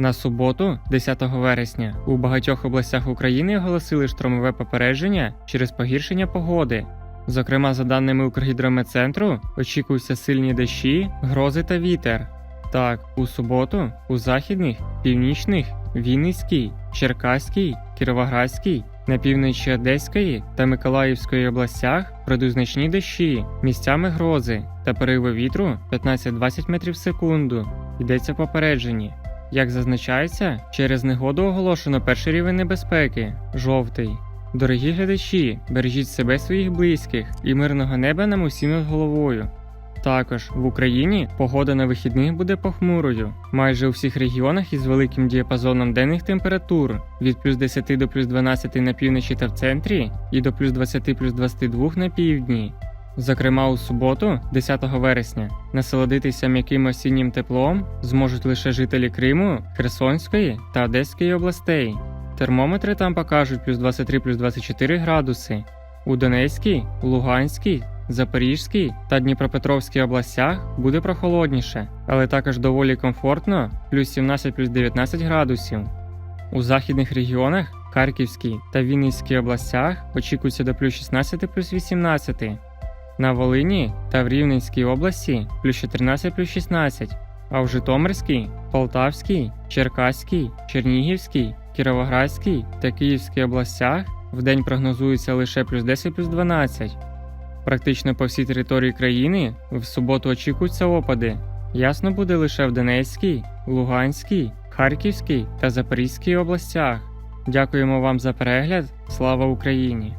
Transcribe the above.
На суботу, 10 вересня, у багатьох областях України оголосили штормове попередження через погіршення погоди. Зокрема, за даними Укргідрометцентру, очікуються сильні дощі, грози та вітер. Так, у суботу у західних, північних, Вінницькій, Черкаській, Кіровоградській, на півночі Одеської та Миколаївської областях пройдуть значні дощі, місцями грози та пориви вітру 15-20 метрів в секунду. Йдеться попереджені. Як зазначається, через негоду оголошено перший рівень небезпеки жовтий. Дорогі глядачі, бережіть себе своїх близьких і мирного неба нам усім над головою. Також в Україні погода на вихідних буде похмурою. Майже у всіх регіонах із великим діапазоном денних температур від плюс 10 до плюс 12 на півночі та в центрі і до плюс 20 плюс 22 на півдні. Зокрема, у суботу, 10 вересня, насолодитися м'яким осіннім теплом зможуть лише жителі Криму, Херсонської та Одеської областей. Термометри там покажуть плюс 23 плюс 24 градуси. У Донецькій, Луганській, Запорізькій та Дніпропетровській областях буде прохолодніше, але також доволі комфортно плюс 17 плюс 19 градусів. У західних регіонах Харківській та Вінницькій областях очікується до плюс 16 плюс 18. На Волині та в Рівненській області плюс 14 плюс 16, а в Житомирській, Полтавській, Черкаській, Чернігівській, Кіровоградській та Київській областях вдень прогнозується лише плюс 10 плюс 12. Практично по всій території країни в суботу очікуються опади. Ясно буде лише в Донецькій, Луганській, Харківській та Запорізькій областях. Дякуємо вам за перегляд. Слава Україні!